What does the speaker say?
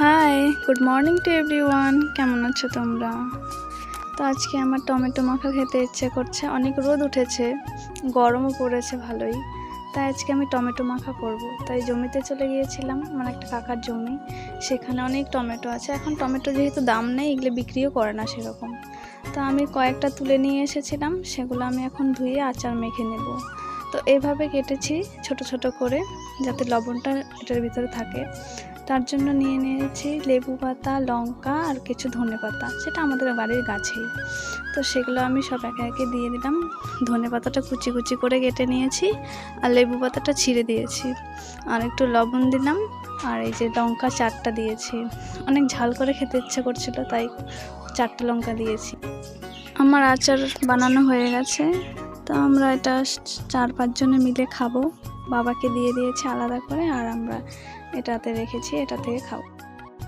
Hi good morning to everyone কেমন আছো তোমরা? তো আজকে আমার টমেটো মাখা খেতে ইচ্ছে করছে। অনেক রোদ উঠেছে, গরমও পড়েছে ভালোই। তাই আজকে আমি টমেটো মাখা করব। তাই জমিতে চলে গিয়েছিলাম, আমার একটা কাকার জমি। সেখানে অনেক টমেটো আছে। এখন টমেটো যেহেতু দাম নেই, এগুলো বিক্রিও করে না সেরকম। তো আমি কয়েকটা তুলে নিয়ে এসেছিলাম, সেগুলো আমি এখন ধুয়ে আচার মেখে নেব। তো এভাবে কেটেছি ছোট ছোট করে, যাতে লবণটা এটার ভিতরে থাকে। তার জন্য নিয়ে নিয়েছি লেবু পাতা, লঙ্কা আর কিছু ধনে পাতা। সেটা আমাদের বাড়ির গাছেই। তো সেগুলো আমি সব একে একে দিয়ে দিলাম। ধনে পাতাটা কুচি কুচি করে কেটে নিয়েছি আর লেবু পাতাটা ছিঁড়ে দিয়েছি। আর একটু লবণ দিলাম আর এই যে লঙ্কা চারটা দিয়েছি। অনেক ঝাল করে খেতে ইচ্ছে করছিল, তাই চারটে লঙ্কা দিয়েছি। আমার আচার বানানো হয়ে গেছে। তো আমরা এটা চার পাঁচজনে মিলে খাব। বাবাকে দিয়ে দিয়েছে আলাদা করে আর আমরা এটাতে রেখেছি এটা থেকে খাব।